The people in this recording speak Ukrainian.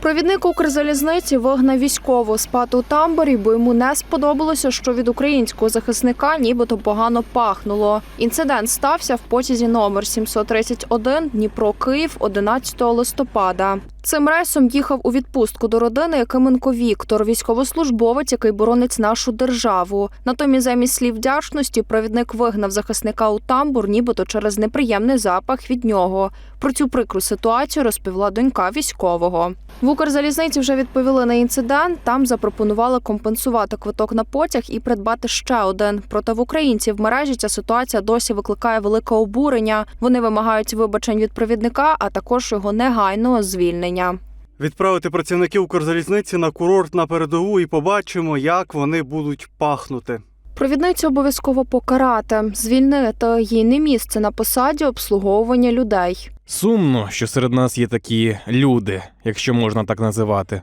Провідник Укрзалізниці вигнав військову спати у тамборі, бо йому не сподобалося, що від українського захисника нібито погано пахнуло. Інцидент стався в потязі номер 731 Дніпро Київ 11 листопада. Цим рейсом їхав у відпустку до родини Якименко Віктор, військовослужбовець, який боронить нашу державу. Натомість, замість слів вдячності, провідник вигнав захисника у тамбур, нібито через неприємний запах від нього. Про цю прикру ситуацію розповіла донька військового. В Укрзалізниці вже відповіли на інцидент. Там запропонували компенсувати квиток на потяг і придбати ще один. Проте в українців в мережі ця ситуація досі викликає велике обурення. Вони вимагають вибачень від провідника, а також його негайного звільнення населення. Відправити працівників Корзалізниці на курорт на передову і побачимо, як вони будуть пахнути. Провідницю обов'язково покарати, звільнити їй не місце на посаді обслуговування людей. Сумно, що серед нас є такі люди, якщо можна так називати.